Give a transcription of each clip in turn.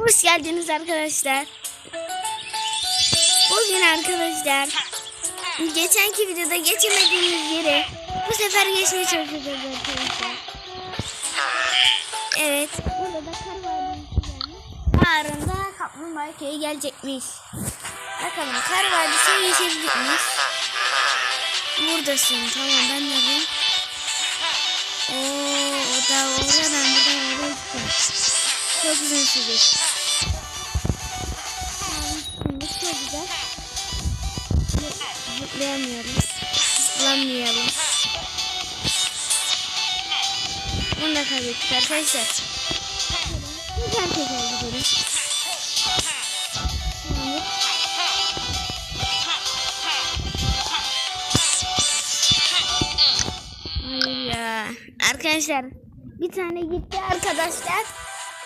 Hoş geldiniz arkadaşlar. Bugün arkadaşlar geçenki videoda geçemediğimiz yere bu sefer geçmeye çalışacağız arkadaşlar. Evet. Burada da kar gelmiş. Yarın da kaplumbağa köyü gelecekmiş. Bakalım kar vadisi geçebilecek miyiz? Buradasın. Tamam ben neredeyim? Oo, o da oraya ben buradan oraya gittim. Çok uzun sürecek. Şimdi çok güzel. Zı- Zıplayamıyorum. Zıplamayalım. Bunu da kaybettik arkadaşlar. Güzel tekrar gidelim. Arkadaşlar bir tane gitti arkadaşlar.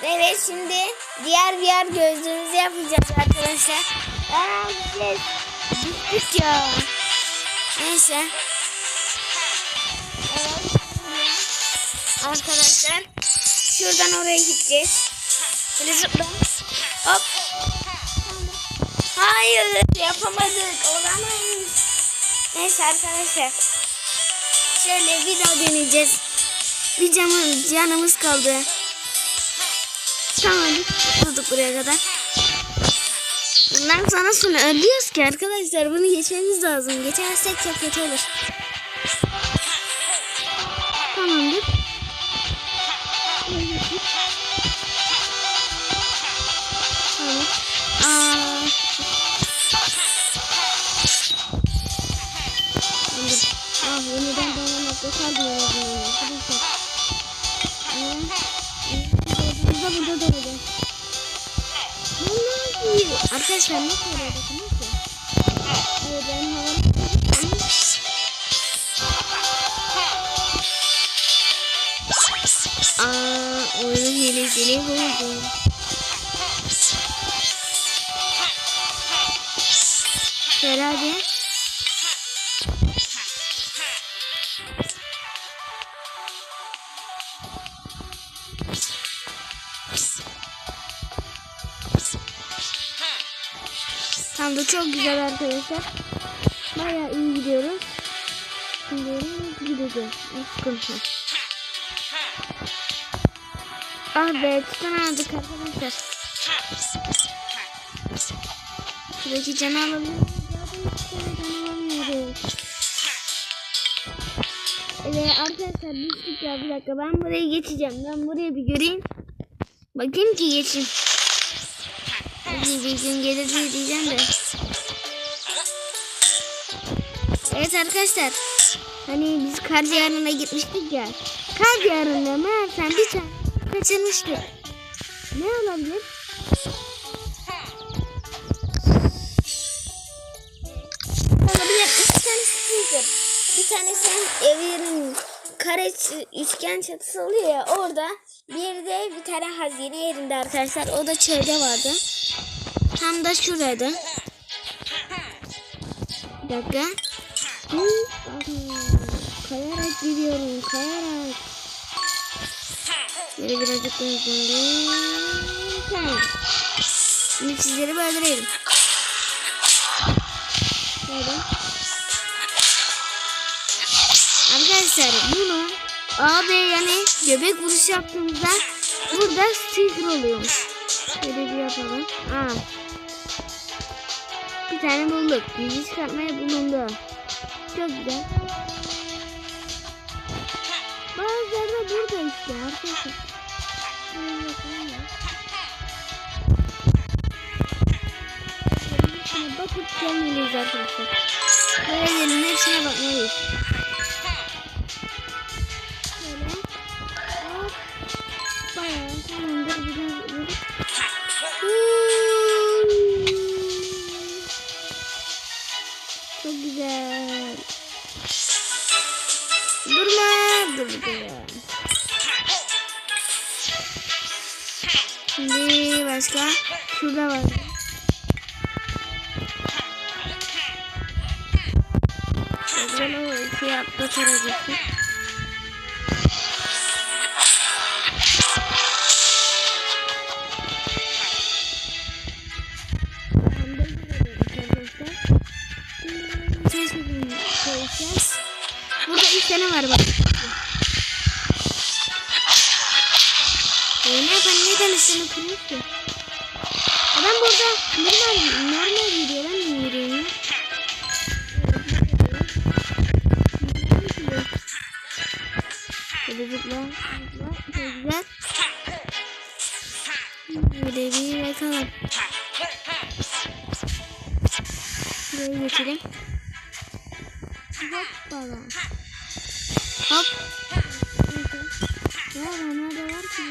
Evet şimdi diğer diğer gözlüğümüzü yapacağız arkadaşlar. Aa düştük ya. Neyse. Evet. Arkadaşlar şuradan oraya gideceğiz. Böyle zıpla. Hop. Hayır yapamadık. Olamayız. Neyse arkadaşlar. Şöyle bir daha deneyeceğiz. Bir camı, canımız kaldı. Tamam. Durduk buraya kadar. Bundan sonra sonra ölüyoruz ki arkadaşlar. Bunu geçmemiz lazım. Geçersek çok kötü olur. Tamamdır. Tamam. Aa. Ah yeniden bağlamakta kaldım Arkadaşlar nasıl oraya bakın nasıl? Evet ben havam. Aa oyun hilesini buldum. Şöyle Tam da çok güzel arkadaşlar. Bayağı iyi gidiyoruz. Şimdi gideceğiz. Sıkıntı. Ah be tutunamadık arkadaşlar. Şuradaki canı alabilir. Evet arkadaşlar düştük ya bir dakika ben buraya geçeceğim. Ben buraya bir göreyim. Bakayım ki geçeyim. Bir gün gelir diye diyeceğim de. Evet arkadaşlar. Hani biz kar diyarına gitmiştik ya. Kar diyarında meğersem bir tane kaçırmıştık. Ne olabilir? Olabilir. İki tane sticker. Bir tanesinin evinin kare ç- üçgen çatısı oluyor ya orada. Bir de bir tane hazine yerinde arkadaşlar. O da çölde vardı. Tam da şurada. Bir dakika. Kayarak gidiyorum. Kayarak. Böyle birazcık. Tamam. Şimdi sizleri öldürelim. Şöyle. Arkadaşlar bunu AB yani göbek vuruş yaptığımızda burada sticker oluyormuş. Şöyle bir yapalım. Aa. Bir tane bulduk. Bilgi çıkartmaya bulundu. Çok güzel. Bazıları da burada işte arkadaşlar. Bakıp gelmeliyiz arkadaşlar. Böyle gelin hepsine bakmalıyız. Durma. Durdu. Şimdi başka. Şurada var. Ben o iki atlataracaktım. Kurmuş ki. Adam burada normal normal yürüyor. Ben de yürüyorum ya. Böyle zıpla, zıpla, güzel. Böyle bir bakalım. Şuraya geçelim. Hoppala. Hop. Ya nerede var ki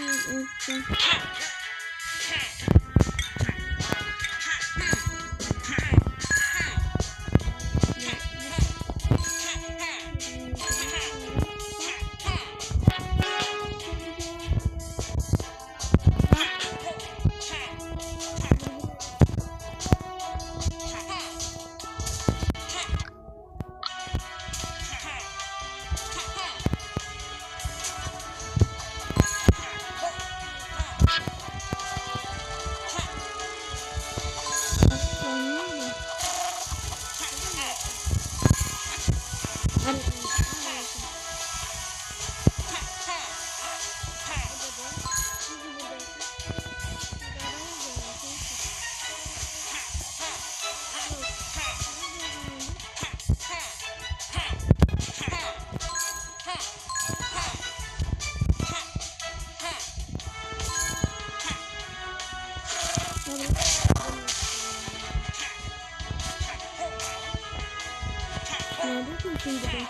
Neredesin şimdi be?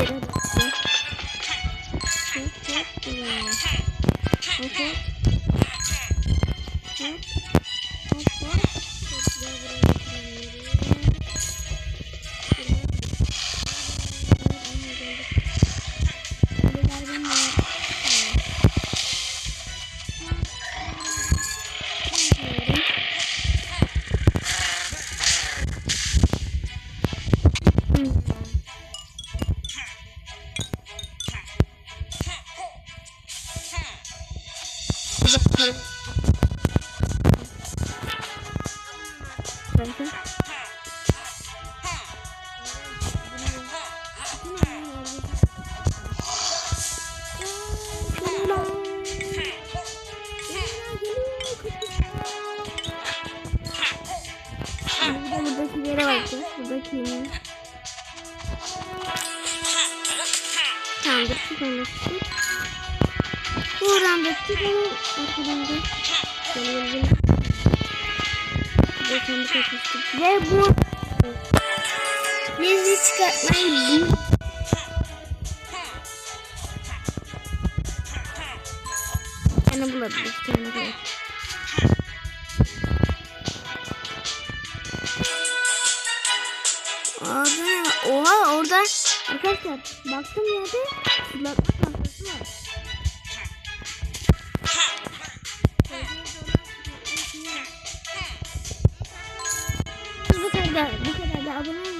Yere bak ya. Hop hop Yere. Tamamdır. Şu konuda çıktık. Buradan da çıkalım. Arkadan da. Şöyle gelin. Ve bu Bizi çıkartmayı bil. Yani Arkadaşlar baktım yerde fırlatma tahtası var. Bu kadar, bu kadar da abone olun.